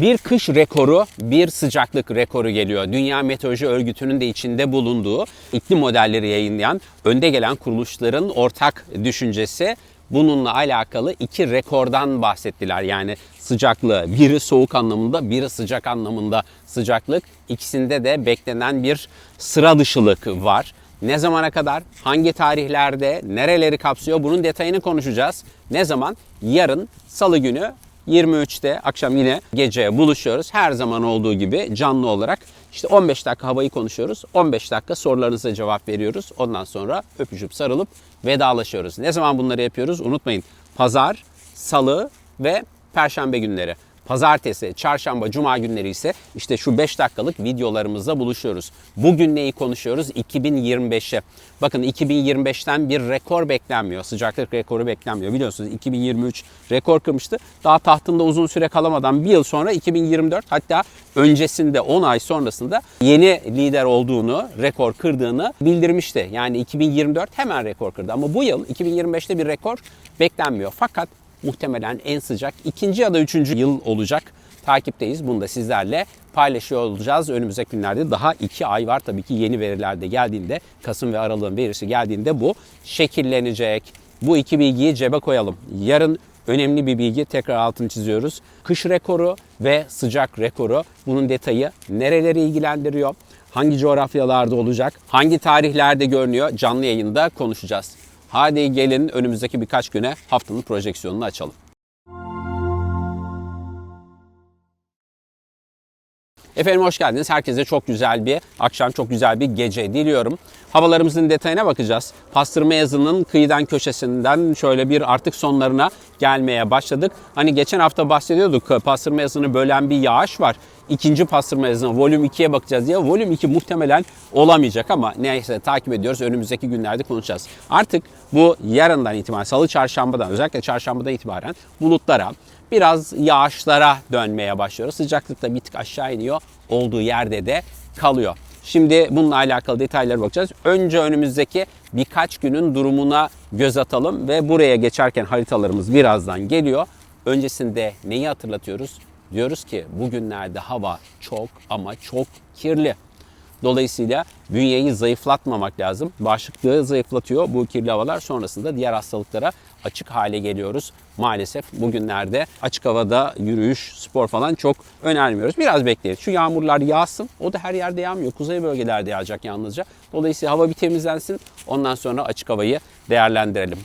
Bir kış rekoru, bir sıcaklık rekoru geliyor. Dünya Meteoroloji Örgütü'nün de içinde bulunduğu iklim modelleri yayınlayan önde gelen kuruluşların ortak düşüncesi bununla alakalı iki rekordan bahsettiler. Yani sıcaklığı biri soğuk anlamında biri sıcak anlamında sıcaklık. İkisinde de beklenen bir sıra dışılık var. Ne zamana kadar, hangi tarihlerde, nereleri kapsıyor bunun detayını konuşacağız. Ne zaman? Yarın salı günü 23'te akşam yine gece buluşuyoruz. Her zaman olduğu gibi canlı olarak işte 15 dakika havayı konuşuyoruz. 15 dakika sorularınıza cevap veriyoruz. Ondan sonra öpüşüp sarılıp vedalaşıyoruz. Ne zaman bunları yapıyoruz? Unutmayın. Pazar, salı ve perşembe günleri. Pazartesi, çarşamba, cuma günleri ise işte şu 5 dakikalık videolarımızda buluşuyoruz. Bugün neyi konuşuyoruz? 2025'e. Bakın 2025'ten bir rekor beklenmiyor. Sıcaklık rekoru beklenmiyor. Biliyorsunuz 2023 rekor kırmıştı. Daha tahtında uzun süre kalamadan bir yıl sonra 2024 hatta öncesinde 10 ay sonrasında yeni lider olduğunu, rekor kırdığını bildirmişti. Yani 2024 hemen rekor kırdı. Ama bu yıl 2025'te bir rekor beklenmiyor. Fakat muhtemelen en sıcak ikinci ya da üçüncü yıl olacak. Takipteyiz. Bunu da sizlerle paylaşıyor olacağız. Önümüzdeki günlerde daha iki ay var. Tabii ki yeni veriler de geldiğinde, Kasım ve Aralık'ın verisi geldiğinde bu şekillenecek. Bu iki bilgiyi cebe koyalım. Yarın önemli bir bilgi tekrar altını çiziyoruz. Kış rekoru ve sıcak rekoru. Bunun detayı nereleri ilgilendiriyor? Hangi coğrafyalarda olacak? Hangi tarihlerde görünüyor? Canlı yayında konuşacağız. Hadi gelin önümüzdeki birkaç güne haftanın projeksiyonunu açalım. Efendim hoş geldiniz. Herkese çok güzel bir akşam, çok güzel bir gece diliyorum. Havalarımızın detayına bakacağız. Pastırma yazının kıyıdan köşesinden şöyle bir artık sonlarına gelmeye başladık. Hani geçen hafta bahsediyorduk pastırma yazını bölen bir yağış var. İkinci pastırma yazına volüm 2'ye bakacağız diye. Volüm 2 muhtemelen olamayacak ama neyse takip ediyoruz. Önümüzdeki günlerde konuşacağız. Artık bu yarından itibaren salı çarşambadan özellikle çarşambadan itibaren bulutlara biraz yağışlara dönmeye başlıyoruz. Sıcaklık da bir tık aşağı iniyor. Olduğu yerde de kalıyor. Şimdi bununla alakalı detaylara bakacağız. Önce önümüzdeki birkaç günün durumuna göz atalım ve buraya geçerken haritalarımız birazdan geliyor. Öncesinde neyi hatırlatıyoruz? Diyoruz ki bugünlerde hava çok ama çok kirli. Dolayısıyla bünyeyi zayıflatmamak lazım. Bağışıklığı zayıflatıyor bu kirli havalar. Sonrasında diğer hastalıklara açık hale geliyoruz. Maalesef bugünlerde açık havada yürüyüş, spor falan çok önermiyoruz. Biraz bekleyin. Şu yağmurlar yağsın. O da her yerde yağmıyor. Kuzey bölgelerde yağacak yalnızca. Dolayısıyla hava bir temizlensin. Ondan sonra açık havayı değerlendirelim.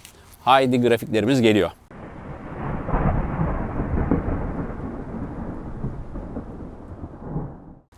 Haydi grafiklerimiz geliyor.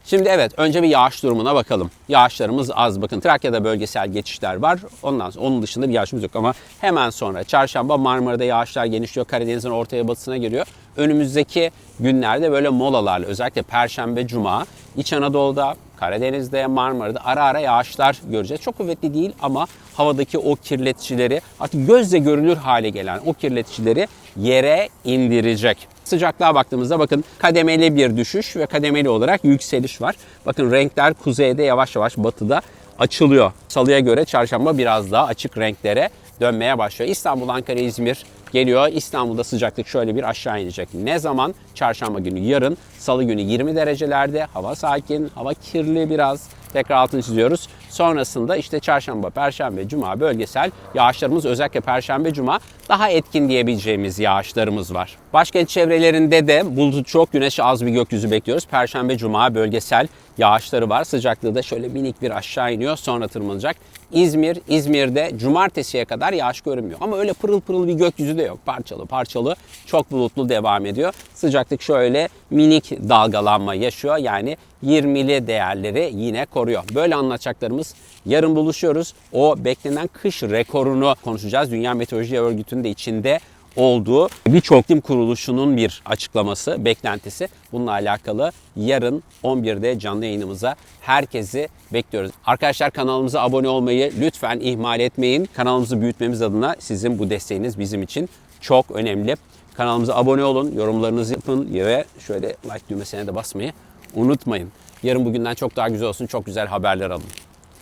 Şimdi evet önce bir yağış durumuna bakalım. Yağışlarımız az bakın. Trakya'da bölgesel geçişler var. Ondan sonra onun dışında bir yağışımız yok ama hemen sonra çarşamba Marmara'da yağışlar genişliyor. Karadeniz'in ortaya batısına geliyor. Önümüzdeki günlerde böyle molalarla özellikle Perşembe, Cuma İç Anadolu'da, Karadeniz'de, Marmara'da ara ara yağışlar göreceğiz. Çok kuvvetli değil ama havadaki o kirleticileri artık gözle görülür hale gelen o kirleticileri yere indirecek. Sıcaklığa baktığımızda bakın kademeli bir düşüş ve kademeli olarak yükseliş var. Bakın renkler kuzeyde yavaş yavaş batıda açılıyor. Salıya göre çarşamba biraz daha açık renklere dönmeye başlıyor. İstanbul, Ankara, İzmir geliyor. İstanbul'da sıcaklık şöyle bir aşağı inecek. Ne zaman? Çarşamba günü yarın, salı günü 20 derecelerde. Hava sakin, hava kirli biraz. Tekrar altını çiziyoruz. Sonrasında işte çarşamba, perşembe, cuma bölgesel yağışlarımız özellikle perşembe, cuma daha etkin diyebileceğimiz yağışlarımız var. Başkent çevrelerinde de bulutu çok, güneş az bir gökyüzü bekliyoruz. Perşembe, cuma bölgesel yağışları var. Sıcaklığı da şöyle minik bir aşağı iniyor. Sonra tırmanacak. İzmir, İzmir'de cumartesiye kadar yağış görünmüyor. Ama öyle pırıl pırıl bir gökyüzü de yok. Parçalı parçalı çok bulutlu devam ediyor. Sıcaklık şöyle minik dalgalanma yaşıyor. Yani 20'li değerleri yine koruyor. Böyle anlatacaklarımız yarın buluşuyoruz. O beklenen kış rekorunu konuşacağız. Dünya Meteoroloji Örgütü'nün de içinde olduğu birçok iklim kuruluşunun bir açıklaması, beklentisi. Bununla alakalı yarın 11'de canlı yayınımıza herkesi bekliyoruz. Arkadaşlar kanalımıza abone olmayı lütfen ihmal etmeyin. Kanalımızı büyütmemiz adına sizin bu desteğiniz bizim için çok önemli. Kanalımıza abone olun, yorumlarınızı yapın ve şöyle like düğmesine de basmayı unutmayın. Yarın bugünden çok daha güzel olsun, çok güzel haberler alın.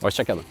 Hoşçakalın.